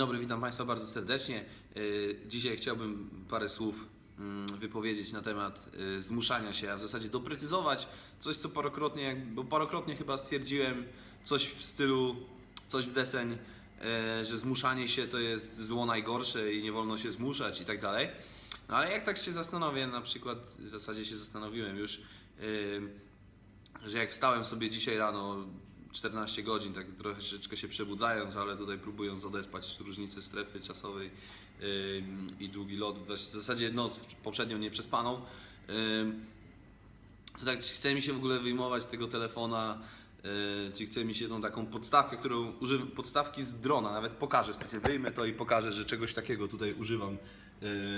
dobry, witam Państwa bardzo serdecznie. Y, Dzisiaj chciałbym parę słów mm, wypowiedzieć na temat y, zmuszania się, a w zasadzie doprecyzować coś, co parokrotnie, bo parokrotnie chyba stwierdziłem coś w stylu, coś w deseń, y, że zmuszanie się to jest zło najgorsze i nie wolno się zmuszać i tak dalej. No ale jak tak się zastanowię, na przykład w zasadzie się zastanowiłem już, że jak wstałem sobie dzisiaj rano 14 godzin, tak troszeczkę się przebudzając, ale tutaj próbując odespać różnicę strefy czasowej i długi lot, w zasadzie noc poprzednią nieprzespaną, ym, to tak chce mi się w ogóle wyjmować tego telefona, czy chce mi się tą taką podstawkę, którą używam, podstawki z drona, nawet pokażę, specjalnie wyjmę to i pokażę, że czegoś takiego tutaj używam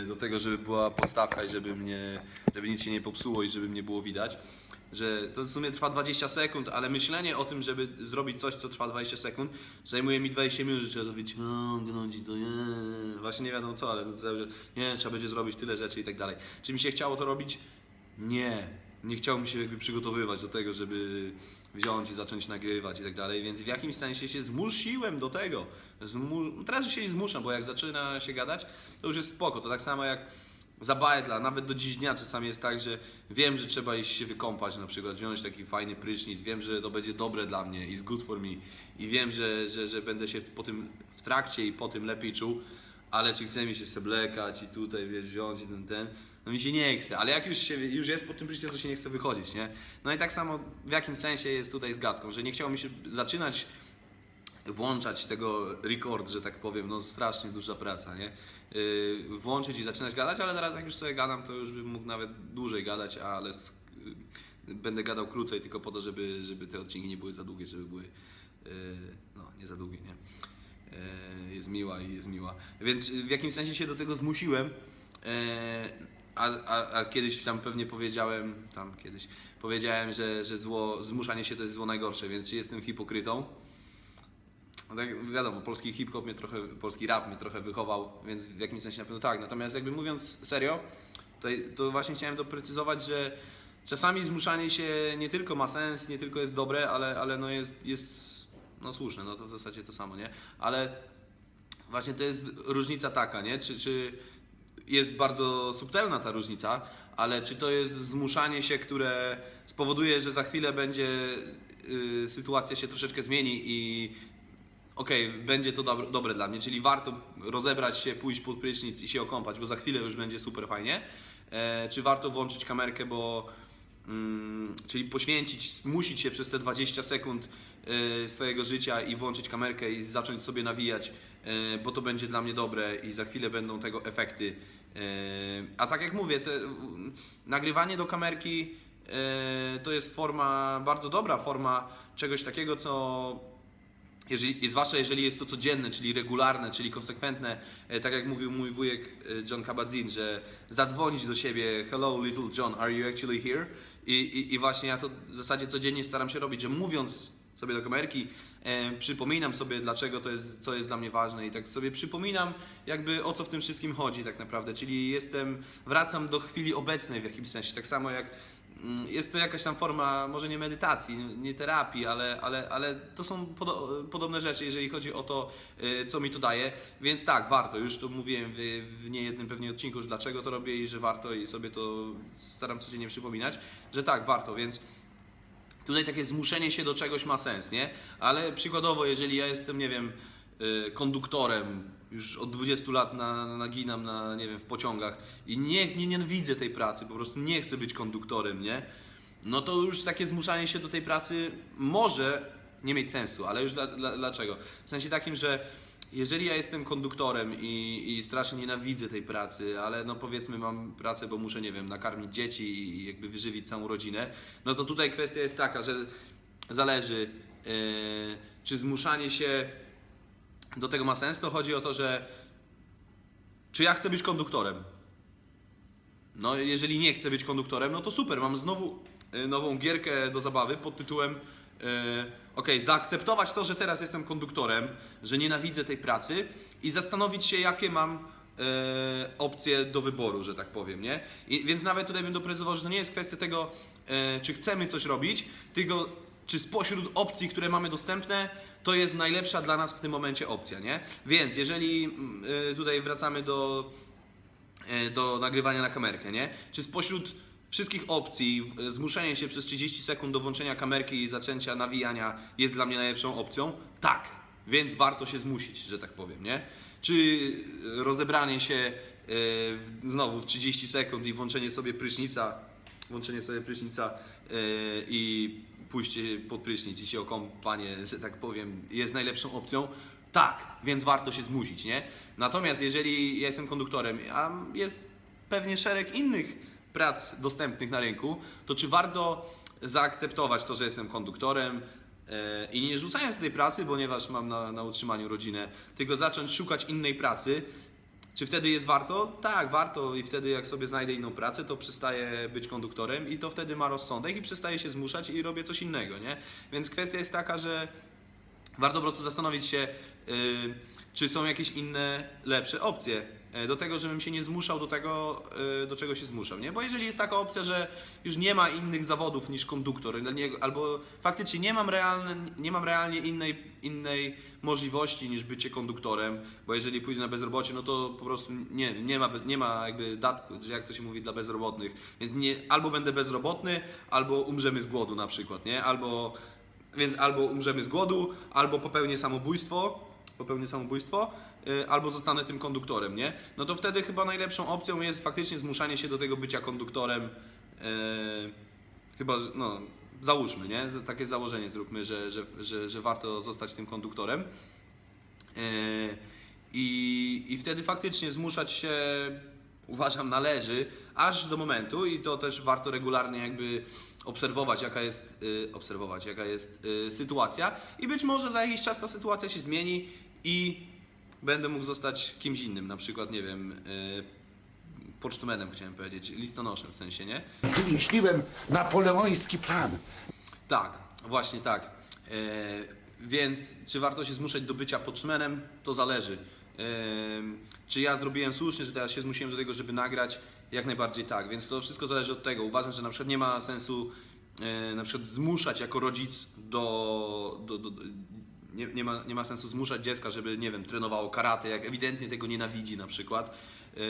do tego, żeby była podstawka i żeby mnie, żeby nic się nie popsuło i żeby mnie było widać że to w sumie trwa 20 sekund, ale myślenie o tym, żeby zrobić coś, co trwa 20 sekund, zajmuje mi 20 minut, trzeba to wyciągnąć i to nie, właśnie nie wiadomo co, ale nie, trzeba będzie zrobić tyle rzeczy i tak dalej. Czy mi się chciało to robić? Nie. Nie chciało mi się jakby przygotowywać do tego, żeby wziąć i zacząć nagrywać i tak dalej, więc w jakimś sensie się zmusiłem do tego. Zmu... Teraz już się nie zmuszam, bo jak zaczyna się gadać, to już jest spoko. To tak samo jak za bajdla, nawet do dziś dnia czasami jest tak, że wiem, że trzeba iść się wykąpać na przykład, wziąć taki fajny prysznic, wiem, że to będzie dobre dla mnie, is good for me i wiem, że, że, że będę się po tym w trakcie i po tym lepiej czuł, ale czy chce mi się seblekać i tutaj wiesz, wziąć i ten, ten, no mi się nie chce, ale jak już, się, już jest po tym prysznicu, to się nie chce wychodzić, nie? No i tak samo w jakim sensie jest tutaj z gadką, że nie chciało mi się zaczynać włączać tego record, że tak powiem, no strasznie duża praca, nie? Yy, włączyć i zaczynać gadać, ale teraz jak już sobie gadam, to już bym mógł nawet dłużej gadać, ale yy, będę gadał krócej tylko po to, żeby, żeby te odcinki nie były za długie, żeby były yy, no nie za długie, nie? Yy, jest miła i jest miła. Więc w jakimś sensie się do tego zmusiłem. Yy, a, a, a kiedyś tam pewnie powiedziałem, tam kiedyś powiedziałem, że, że zło, zmuszanie się to jest zło najgorsze, więc czy jestem hipokrytą? No tak wiadomo, polski hip-hop mnie trochę, polski rap mnie trochę wychował, więc w jakimś sensie na pewno tak. Natomiast jakby mówiąc serio, to, to właśnie chciałem doprecyzować, że czasami zmuszanie się nie tylko ma sens, nie tylko jest dobre, ale, ale no jest, jest no słuszne, no to w zasadzie to samo, nie? Ale właśnie to jest różnica taka, nie? Czy, czy jest bardzo subtelna ta różnica, ale czy to jest zmuszanie się, które spowoduje, że za chwilę będzie y, sytuacja się troszeczkę zmieni i okej, będzie to dobre, dla mnie, czyli warto rozebrać się, pójść pod prysznic i się okąpać, bo za chwilę już będzie super fajnie. E, czy warto włączyć kamerkę, bo mm, czyli poświęcić, zmusić się przez te 20 sekund e, swojego życia i włączyć kamerkę i zacząć sobie nawijać, e, bo to będzie dla mnie dobre i za chwilę będą tego efekty. A tak jak mówię, te, nagrywanie do kamerki to jest forma, bardzo dobra forma czegoś takiego, co jeżeli, zwłaszcza jeżeli jest to codzienne, czyli regularne, czyli konsekwentne, e, tak jak mówił mój wujek e, John Kabat-Zinn, że zadzwonić do siebie, hello little John, are you actually here? I, i, I właśnie ja to w zasadzie codziennie staram się robić, że mówiąc sobie do kamerki, e, przypominam sobie dlaczego to jest, co jest dla mnie ważne i tak sobie przypominam jakby o co w tym wszystkim chodzi tak naprawdę, czyli jestem, wracam do chwili obecnej w jakimś sensie, tak samo jak Jest to jakaś tam forma, może nie medytacji, nie terapii, ale, ale, ale to są podo- podobne rzeczy, jeżeli chodzi o to, y, co mi to daje. Więc tak, warto. Już to mówiłem w, w niejednym pewnie odcinku, że dlaczego to robię i że warto i sobie to staram codziennie przypominać, że tak, warto. Więc tutaj takie zmuszenie się do czegoś ma sens, nie? Ale przykładowo, jeżeli ja jestem, nie wiem, y, konduktorem, już od 20 lat na, naginam na, nie wiem, w pociągach i nie, nie nienawidzę tej pracy, po prostu nie chcę być konduktorem, nie? No to już takie zmuszanie się do tej pracy może nie mieć sensu, ale już dla, dla, dlaczego? W sensie takim, że jeżeli ja jestem konduktorem i, i strasznie nienawidzę tej pracy, ale no powiedzmy mam pracę, bo muszę, nie wiem, nakarmić dzieci i jakby wyżywić całą rodzinę, no to tutaj kwestia jest taka, że zależy, yy, czy zmuszanie się do tego ma sens, to chodzi o to, że czy ja chcę być konduktorem? No, jeżeli nie chcę być konduktorem, no to super, mam znowu y, nową gierkę do zabawy pod tytułem y, ok, zaakceptować to, że teraz jestem konduktorem, że nienawidzę tej pracy i zastanowić się, jakie mam y, opcje do wyboru, że tak powiem, nie? I, więc nawet tutaj bym doprecyzował, że to nie jest kwestia tego, y, czy chcemy coś robić, tylko czy spośród opcji, które mamy dostępne, to jest najlepsza dla nas w tym momencie opcja, nie? Więc jeżeli mm, y, tutaj wracamy do, y, do nagrywania na kamerkę, nie? Czy spośród wszystkich opcji zmuszenie się przez 30 sekund do włączenia kamerki i zaczęcia nawijania jest dla mnie najlepszą opcją? Tak, więc warto się zmusić, że tak powiem, nie? Czy y, rozebranie się w- znowu w 30 sekund i włączenie sobie prysznica, włączenie sobie prysznica i pójście pod prysznic i się okąpanie, że tak powiem, jest najlepszą opcją? Tak, więc warto się zmusić, nie? Natomiast jeżeli ja jestem konduktorem, a jest pewnie szereg innych prac dostępnych na rynku, to czy warto zaakceptować to, że jestem konduktorem e, i nie rzucając tej pracy, ponieważ mam na, na utrzymaniu rodzinę, tylko zacząć szukać innej pracy, czy wtedy jest warto? Tak, warto i wtedy jak sobie znajdę inną pracę, to przestaję być konduktorem i to wtedy ma rozsądek i przestaję się zmuszać i robię coś innego, nie? Więc kwestia jest taka, że warto po prostu zastanowić się, y, czy są jakieś inne, lepsze opcje do tego, żebym się nie zmuszał do tego, y, do czego się zmuszam, nie? Bo jeżeli jest taka opcja, że już nie ma innych zawodów niż konduktor, albo faktycznie nie mam, realne, nie mam realnie innej, innej możliwości niż bycie konduktorem, bo jeżeli pójdę na bezrobocie, no to po prostu nie, nie, ma, nie ma jakby datku, jak to się mówi dla bezrobotnych, więc nie, albo będę bezrobotny, albo umrzemy z głodu na przykład, nie? Albo więc albo umrzemy z głodu, albo popełnię samobójstwo, popełnię samobójstwo, y, albo zostanę tym konduktorem, nie? No to wtedy chyba najlepszą opcją jest faktycznie zmuszanie się do tego bycia konduktorem. y, chyba, no, załóżmy, nie? Takie założenie zróbmy, że, że, że, że warto zostać tym konduktorem. Y, I, I wtedy faktycznie zmuszać się, uważam, należy, aż do momentu i to też warto regularnie jakby obserwować, jaka jest, y, obserwować, jaka jest y, sytuacja i być może za jakiś czas ta sytuacja się zmieni i będę mógł zostać kimś innym, na przykład, nie wiem, y, pocztomenem chciałem powiedzieć, listonoszem w sensie, nie? Wymyśliłem napoleoński plan. Tak, właśnie tak. E, więc czy warto się zmuszać do bycia poczmenem? To zależy. E, czy ja zrobiłem słusznie, że teraz się zmusiłem do tego, żeby nagrać? Jak najbardziej tak, więc to wszystko zależy od tego. Uważam, że na przykład nie ma sensu e, na przykład zmuszać jako rodzic do, do, do, nie, nie, ma, nie ma sensu zmuszać dziecka, żeby, nie wiem, trenowało karate, jak ewidentnie tego nienawidzi na przykład. Yy,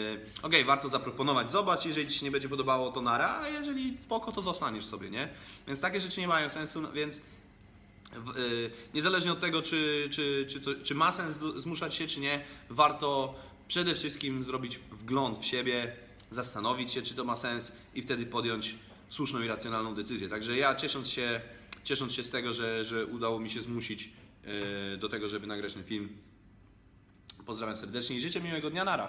Okej, warto zaproponować, zobacz, jeżeli Ci się nie będzie podobało, to nara, a jeżeli spoko, to zostaniesz sobie, nie? Więc takie rzeczy nie mają sensu, no więc y, niezależnie od tego, czy, czy, czy, co, czy ma sens zmuszać się, czy nie, warto przede wszystkim zrobić wgląd w siebie, zastanowić się, czy to ma sens i wtedy podjąć słuszną i racjonalną decyzję. Także ja ciesząc się, ciesząc się z tego, że, że udało mi się zmusić y, do tego, żeby nagrać ten film, pozdrawiam serdecznie i życzę miłego dnia, nara.